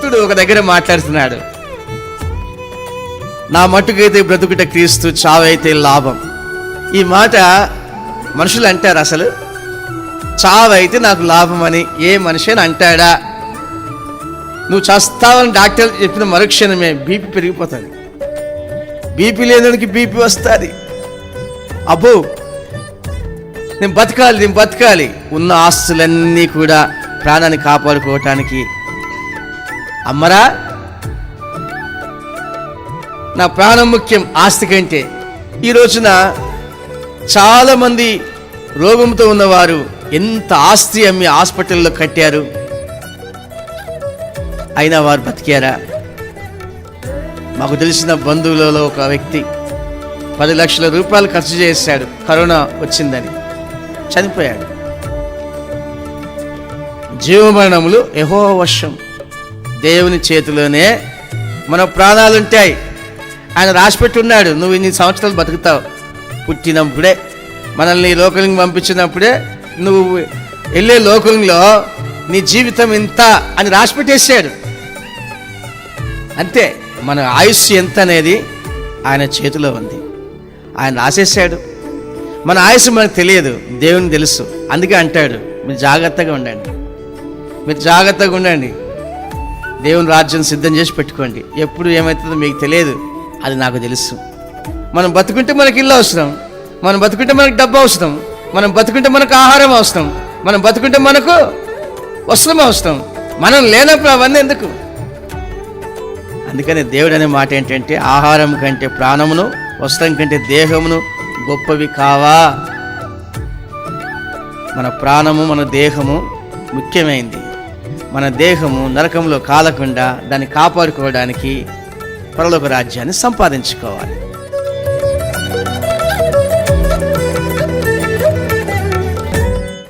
భక్తుడు ఒక దగ్గర మాట్లాడుతున్నాడు. నా మట్టుకైతే బ్రతుకుట క్రీస్తు చావైతే లాభం. ఈ మాట మనుషులు అంటారు అసలు. చావైతే నాకు లాభం అని ఏ మనిషి అని అంటాడా? నువ్వు చస్తావని డాక్టర్ చెప్పిన మరుక్షణమే బీపీ పెరిగిపోతుంది. బీపీ లేనికి బీపీ వస్తుంది. అబ్బో నేను బతకాలి నేను బతకాలి. ఉన్న ఆస్తులన్నీ కూడా ప్రాణాన్ని కాపాడుకోవటానికి అమ్మరా నా ప్రాణం ముఖ్యం ఆస్తి కంటే. ఈ రోజున చాలామంది రోగంతో ఉన్నవారు ఎంత ఆస్తి అమ్మి హాస్పిటల్లో కట్టారు. అయినా వారు బతికారా? మాకు తెలిసిన బంధువులలో ఒక వ్యక్తి పది లక్షల రూపాయలు ఖర్చు చేశాడు. కరోనా వచ్చిందని. చనిపోయాడు. జీవమరణములు ఎహో వర్షం దేవుని చేతిలోనే మన ప్రాణాలు ఉంటాయి. ఆయన రాసిపెట్టున్నాడు. నువ్వు ఇన్ని సంవత్సరాలు బతుకుతావు. పుట్టినప్పుడే మనల్ని లోకలింగ్ పంపించినప్పుడే నువ్వు వెళ్ళే లోకంలో నీ జీవితం ఇంత అని రాసిపెట్టేశాడు. అంతే మన ఆయుష్ ఎంత అనేది ఆయన చేతిలో ఉంది. ఆయన రాసేసాడు మన ఆయుష్ మనకు తెలియదు. దేవుని తెలుసు. అందుకే అంటాడు మీరు జాగ్రత్తగా ఉండండి. మీరు జాగ్రత్తగా ఉండండి. దేవుని రాజ్యం సిద్ధం చేసి పెట్టుకోండి. ఎప్పుడు ఏమవుతుందో మీకు తెలియదు. అది నాకు తెలుసు. మనం బతుకుంటే మనకి ఇల్లు అవసరం. మనం బతుకుంటే మనకు డబ్బు అవసరం. మనం బతుకుంటే మనకు ఆహారం అవసరం. మనం బతుకుంటే మనకు వస్త్రం అవసరం. మనం లేనప్పుడు అవన్నీ ఎందుకు? అందుకని దేవుడు అనే మాట ఏంటంటే ఆహారం కంటే ప్రాణమును వస్త్రం కంటే దేహమును గొప్పవి కావా? మన ప్రాణము మన దేహము ముఖ్యమైంది. మన దేహము నరకంలో కాలకుండా దాన్ని కాపాడుకోవడానికి పరలోక రాజ్యాన్ని సంపాదించుకోవాలి.